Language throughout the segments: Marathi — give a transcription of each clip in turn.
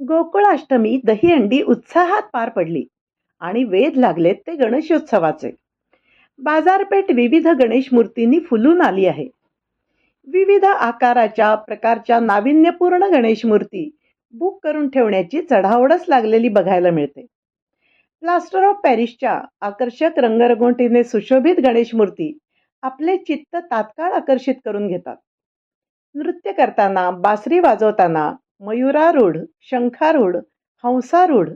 गोकुळाष्टमी दहीहंडी उत्साहात पार पडली आणि वेध लागलेत ते गणेशोत्सवाचे. बाजारपेठ विविध गणेश मूर्तींनी फुलून आली आहे. विविध आकाराच्या प्रकारच्या नाविन्यपूर्ण गणेश मूर्ती बुक करून ठेवण्याची चढावडच लागलेली बघायला मिळते. प्लास्टर ऑफ पॅरिसच्या आकर्षक रंगरंगोटीने सुशोभित गणेश मूर्ती आपले चित्त तात्काळ आकर्षित करून घेतात. नृत्य करताना बासरी वाजवताना मयुरारूढ शंखारूढ हंसारूढ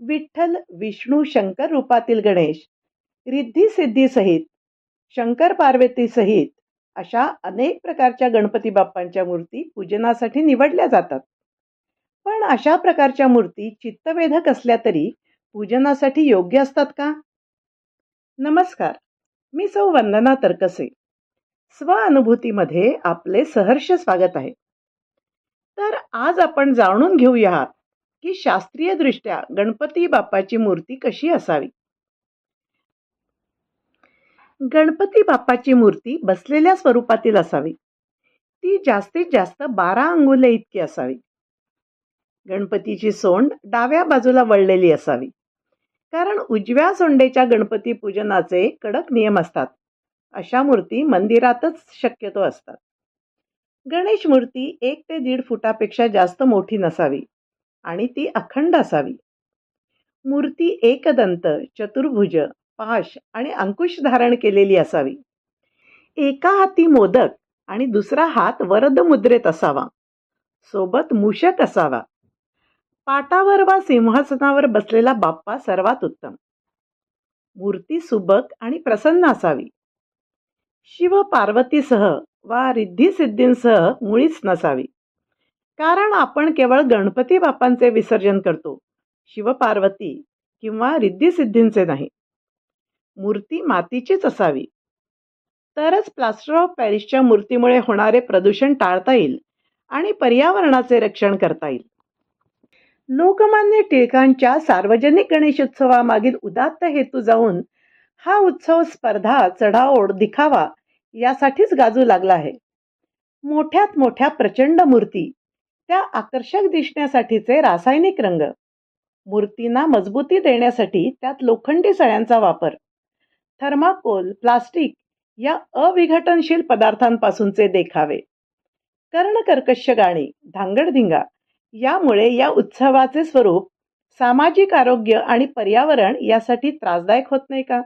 विठ्ठल विष्णू शंकर रूपातील गणेश रिद्धी सिद्धी सहित शंकर पार्वती सहित अशा अनेक प्रकारच्या गणपती बाप्पांच्या मूर्ती पूजनासाठी निवडल्या जातात. पण अशा प्रकारच्या मूर्ती चित्तवेधक असल्या तरी पूजनासाठी योग्य असतात का? नमस्कार मी सौ वंदना तरकसे. स्वअनुभूतीमध्ये आपले सहर्ष स्वागत आहे. तर आज आपण जाणून घेऊयात की शास्त्रीयदृष्ट्या गणपती बाप्पाची मूर्ती कशी असावी. गणपती बाप्पाची मूर्ती बसलेल्या स्वरूपातील असावी. ती जास्तीत जास्त बारा अंगुले इतकी असावी. गणपतीची सोंड डाव्या बाजूला वळलेली असावी. कारण उजव्या सोंडेच्या गणपती पूजनाचे कडक नियम असतात. अशा मूर्ती मंदिरातच शक्यतो असतात. गणेश मूर्ती एक ते दीड फुटापेक्षा जास्त मोठी नसावी आणि ती अखंड असावी. मूर्ती एकदंत चतुर्भुज पाश आणि अंकुश धारण केलेली असावी. एका हाती मोदक आणि दुसरा हात वरद मुद्रेत असावा. सोबत मूषक असावा. पाटावर वा सिंहासनावर बसलेला बाप्पा सर्वात उत्तम. मूर्ती सुबक आणि प्रसन्न असावी. शिव पार्वतीसह वा रिद्धिसिद्धींसह मुळीच नसावी. कारण आपण केवळ गणपती बाप्पांचे विसर्जन करतो शिवपार्वती किंवा रिद्धिसिद्धींचे नाही. मूर्ती मातीचीच असावी. तरच प्लास्टर ऑफ पॅरिसच्या मूर्तीमुळे होणारे प्रदूषण टाळता येईल आणि पर्यावरणाचे रक्षण करता येईल. लोकमान्य टिळकांच्या सार्वजनिक गणेशोत्सवामागील उदात्त हेतू जाऊन हा उत्सव स्पर्धा चढाओढ दिखावा यासाठीच गाजू लागला आहे. मोठ्यात मोठ्या प्रचंड मूर्ती त्या आकर्षक दिसण्यासाठीचे रासायनिक रंग. मूर्तींना मजबूती देण्यासाठी त्यात लोखंडी सळ्यांचा वापर. थर्माकोल प्लास्टिक या अविघटनशील पदार्थांपासूनचे देखावे. कर्णकर्कश गाणी धांगडधिंगा यामुळे या उत्सवाचे स्वरूप सामाजिक आरोग्य आणि पर्यावरण यासाठी त्रासदायक होत नाही का?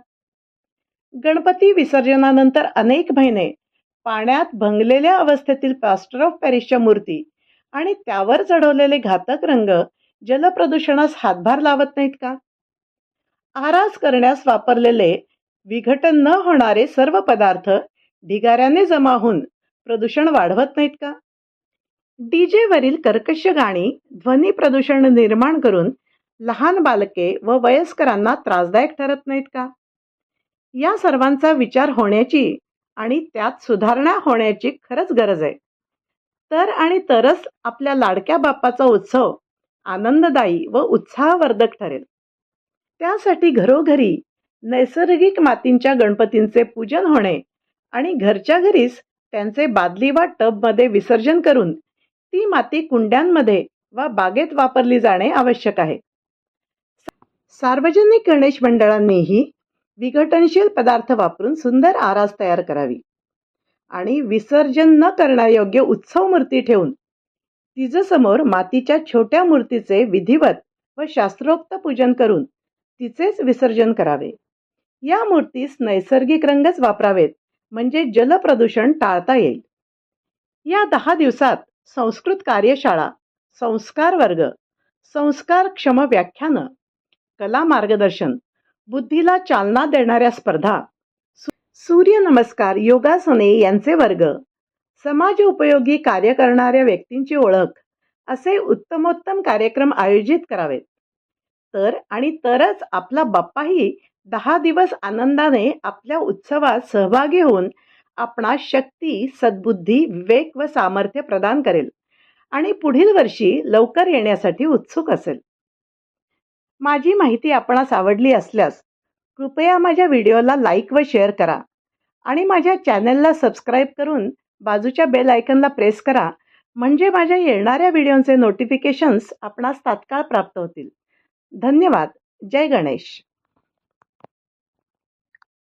गणपती विसर्जनानंतर अनेक महिने पाण्यात भंगलेल्या अवस्थेतील प्लास्टर ऑफ पॅरिसच्या मूर्ती आणि त्यावर चढवलेले घातक रंग जलप्रदूषणास हातभार लावत नाहीत का? आरास करण्यास वापरलेले विघटन न होणारे सर्व पदार्थ ढिगाऱ्याने जमा होऊन प्रदूषण वाढवत नाहीत का? डीजे वरील कर्कश गाणी ध्वनी प्रदूषण निर्माण करून लहान बालके व वयस्करांना त्रासदायक ठरत नाहीत का? या सर्वांचा विचार होण्याची आणि त्यात सुधारणा होण्याची खरंच गरज आहे. तर आणि तरच आपल्या लाडक्या बाप्पाचा उत्सव आनंददायी व उत्साहवर्धक ठरेल. त्यासाठी घरोघरी नैसर्गिक मातींच्या गणपतींचे पूजन होणे आणि घरच्या घरीच त्यांचे बादली वा टबमध्ये विसर्जन करून ती माती कुंड्यांमध्ये वा बागेत वापरली जाणे आवश्यक आहे. सार्वजनिक गणेश मंडळांनीही विघटनशील पदार्थ वापरून सुंदर आरास तयार करावी. आणि विसर्जन न करण्यायोग्य उत्सव मूर्ती ठेवून तिजसमोर मातीच्या छोट्या मूर्तीचे विधिवत व शास्त्रोक्त पूजन करून तिचेच विसर्जन करावे. या मूर्तीस नैसर्गिक रंगच वापरावेत म्हणजे जलप्रदूषण टाळता येईल. या दहा दिवसात संस्कृत कार्यशाळा संस्कार वर्ग संस्कारक्षम व्याख्यानं कला मार्गदर्शन बुद्धीला चालना देणाऱ्या स्पर्धा. सूर्यनमस्कार योगासने यांचे वर्ग. समाज उपयोगी कार्य करणाऱ्या व्यक्तींची ओळख. असे उत्तमोत्तम कार्यक्रम आयोजित करावेत. तर आणि तरच आपला बाप्पाही दहा दिवस आनंदाने आपल्या उत्सवात सहभागी होऊन आपणा शक्ती सद्बुद्धी विवेक व सामर्थ्य प्रदान करेल. आणि पुढील वर्षी लवकर येण्यासाठी उत्सुक असेल. माझी माहिती आपणास आवडली असल्यास कृपया माझ्या व्हिडिओला लाईक व शेअर करा आणि माझ्या चॅनलला सबस्क्राईब करून बाजूच्या बेल आयकनला प्रेस करा म्हणजे माझ्या येणाऱ्या व्हिडिओचे नोटिफिकेशन्स आपणास तात्काळ प्राप्त होतील. धन्यवाद. जय गणेश.